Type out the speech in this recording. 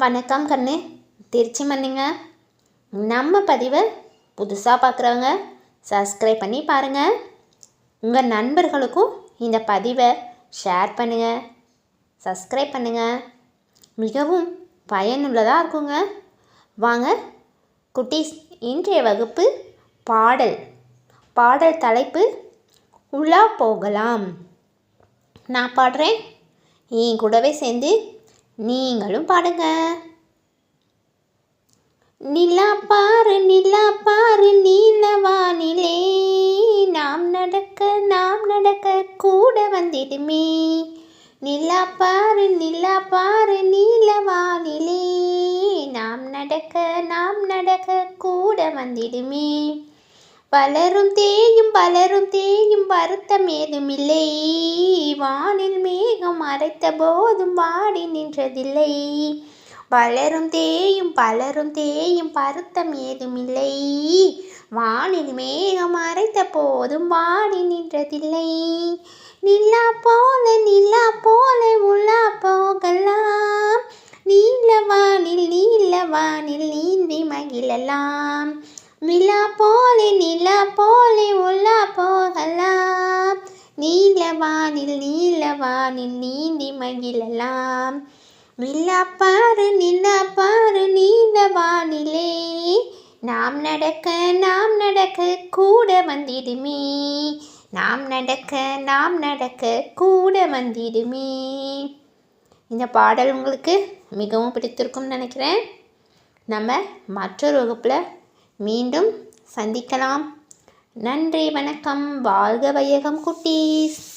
வணக்கம் கண்ணு. திருச்சி மண்ணுங்க. நம்ம பதிவை புதுசாக பார்க்குறவங்க சப்ஸ்கிரைப் பண்ணி பாருங்கள் உங்கள் நண்பர்களுக்கும் இந்த பதிவை ஷேர் பண்ணுங்கள் சப்ஸ்கிரைப் பண்ணுங்கள் மிகவும் பயனுள்ளதாக இருக்குங்க. வாங்க குட்டீஸ் இன்றைய வகுப்பு பாடல். பாடல் தலைப்பு உள்ளா போகலாம். நான் பாடுறேன். என் கூடவே சேர்ந்து நீங்களும் பாடுங்க. நிலா பாரு நிலா பாரு நீலவானிலே நாம் நடக்க நாம் நடக்க கூட வந்திடுமே. நிலா பாரு நிலா பாரு நீலவானிலே நாம் நடக்க நாம் நடக்க கூட வந்திடுமே. பலரும் தேயும் பலரும் தேயும் வருத்தம் ஏதுமில்லை வானில் மேகம் மறைத்த போதும் வாடி நின்றதில்லை. பலரும் தேயும் பலரும் தேயும் பருத்தம் ஏதுமில்லை வானில் மேகம் மறைத்த போதும் வாடி நின்றதில்லை. நிலா போல நிலா போல உள்ளா போகலாம். நீல வானில் நீல வானில் நீந்தி மகிழலாம். நிலா போ நிலா போலே உள்ளா போகலாம் நீலவானில் நீலவானில் நீந்தி மகிழலாம். நிலா பாரு நிலா பாரு நீலவானிலே. நாம் நடக்க நாம் நடக்க கூட வந்திடுமே. நாம் நடக்க நாம் நடக்க கூட வந்திடுமே. இந்த பாடல் உங்களுக்கு மிகவும் பிடித்திருக்கும்னு நினைக்கிறேன். நம்ம மற்றொரு வகுப்பில் மீண்டும் சந்திக்கலாம். நன்றி வணக்கம். வாழ்க வையகம் குட்டீஸ்.